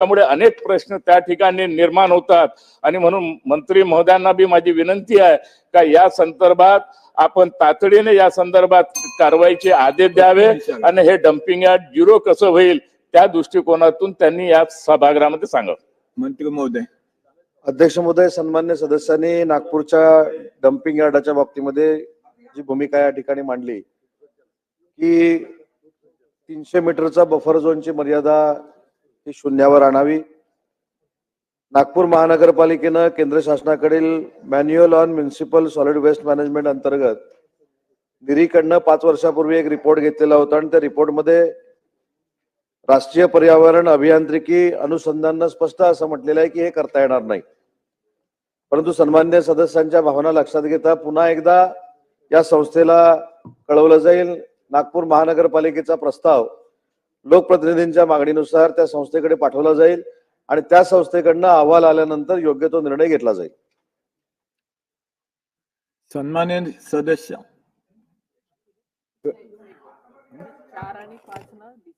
त्यामुळे अनेक प्रश्न त्या ठिकाणी निर्माण होतात. आणि म्हणून मंत्री महोदयांना बी माझी विनंती आहे का या संदर्भात आपण तातडीने या संदर्भात कारवाईचे आदेश द्यावे आणि हे डम्पिंग यार्ड झिरो कसं होईल त्या दृष्टिकोनातून त्यांनी या सभागृहामध्ये सांगावं. मंत्री महोदय. अध्यक्ष महोदय सन्मान्य सदस्यांनी नागपूरच्या डम्पिंग यार्डाच्या बाबतीमध्ये जी भूमिका या ठिकाणी मांडली की तीनशे मीटरचा बफर झोनची मर्यादा ही शून्यावर आणावी. नागपूर महानगरपालिकेनं केंद्र शासनाकडील manual on municipal solid waste management अंतर्गत निरीकडनं पाच वर्षापूर्वी एक रिपोर्ट घेतलेला होता आणि त्या रिपोर्टमध्ये राष्ट्रीय पर्यावरण अभियांत्रिकी अनुसंधाननं स्पष्ट असं म्हटलेलं आहे की हे करता येणार नाही. परंतु सन्मान्य सदस्यांच्या भावना लक्षात घेता पुन्हा एकदा या संस्थेला कळवलं जाईल. नागपूर महानगरपालिकेचा प्रस्ताव लोकप्रतिनिधींच्या मागणीनुसार त्या संस्थेकडे पाठवला जाईल आणि त्या संस्थेकडनं अहवाल आल्यानंतर योग्य तो निर्णय घेतला जाईल. सन्मान्य सदस्य. चार आणि पाच ना?